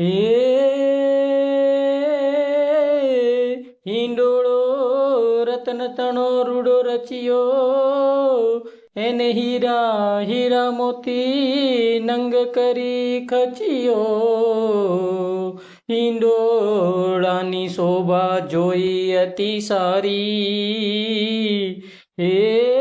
હે હિંડોળો, રતન તણો, રૂડો રચ્યો, એને હીરા હીરા મોતી નંગ કરી ખચ્યો. હિંડોળાની શોભા જોઈ અતિ સારી. હે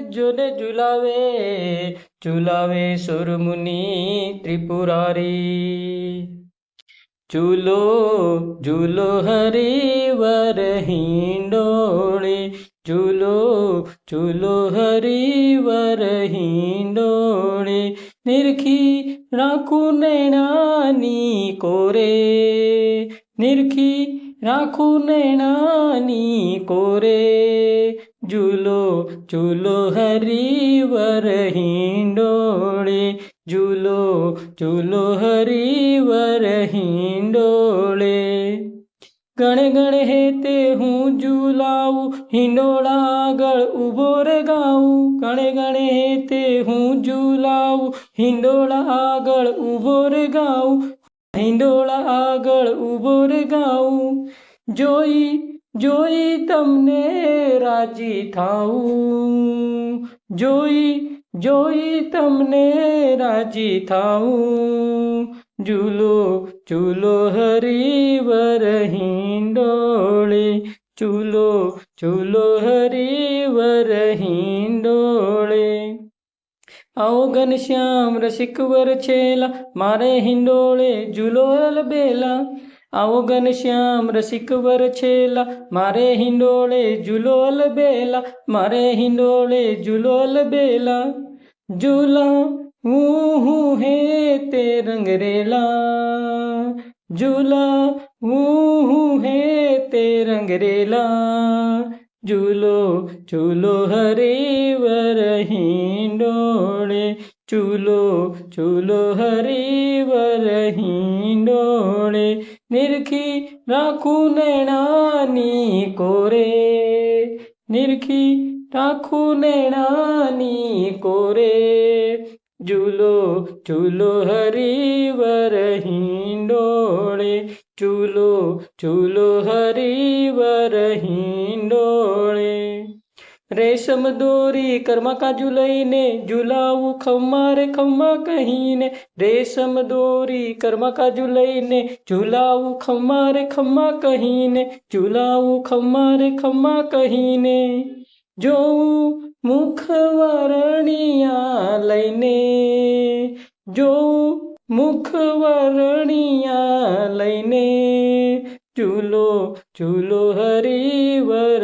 જોને ઝુલાવે चुलावे सुर मुनि त्रिपुरारी। चूलो झूलो हरे वरही डोड़े झूलो झूलो हरे वरही डोड़े निरखी राखू नैनानी कोरे। निरखी राखू नैनानी कोरे। झूलो झूलो हरिवर हिंडोळे झूलो झूलो हरिवर हिंडोळे गण गण हे ते हूँ झूलाऊ हिंडोळा आगळ उभो रे गाऊ। गण गण हे ते हूँ झूलाऊ हिंडोळा आगल उभो रे गाऊ। हिंडोळा आगल उभो रे गाऊ। जोई जोई तमने राज़ी थाऊं। जोई जोई तमने राज़ी थाऊं। झूलो झूलो हरी वरहीन डोले। चूलो चूलो हरी वरहीन डोले। आओ घनश्याम रसिकवर छेला, मारे हिंडोले झूलो बेला। आओ गन श्याम रसिक वर छेला मारे हिंडोले झूलोल बेला मारे हिंडोले झूलोल बेला झूला ऊ हूँ है ते रंगरेला झूला ऊ हूँ है ते रंगरेला झूलो झूलो हरे वरही ಚೂಲೋ ಚೂಲೋ ಹರಿವರಹೀನೋಣೆ ನಿರ್ಖಿ ರಾಖು ನೈಣಾನಿ ಕೋರೆ ನಿರ್ಖಿ ರಾಖು ನೈಣಾನಿ ಕೋರೆ ಚೂಲೋ ಚೂಲೋ ಹರಿವರಹೀನೋಣೆ ಚೂಲೋ ಚೂಲೋ ಹರಿವರಹೀನೋಣೆ રેશમ દોરી કર્મા કાજુ લઈને ઝુલાવું ખમ્મા રે ખમ્મા કહીને રેશમ દોરી કર્મા કાજુ લઈને ઝુલાવું ખમ્મા રે ખમ્મા કહીને ઝુલાવું ખમ્મા રે ખમ્મા કહીને જોઉં મુખ વરણિયા લઈને જોઉં મુખ વરણિયા લઈને ચૂલો ચૂલો હરિવર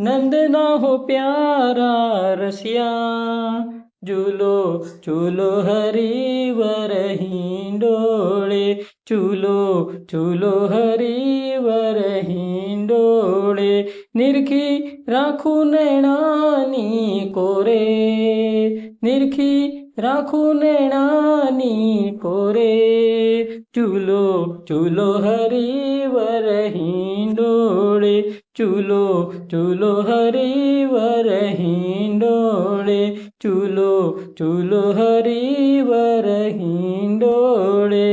नंदना हो प्यारा रसिया झूलो हरी हरिवर डोळे चूलो चूलो हरी हरिवर डोळे निरखी राखू नैणानी कोरे, निरखी राखू नैणानी कोरे, चूलो चूलो हरी हरिवर डोळे चुलो चुलो हरी वरही डोड़े चुलो चूलो हरी वरही डोड़े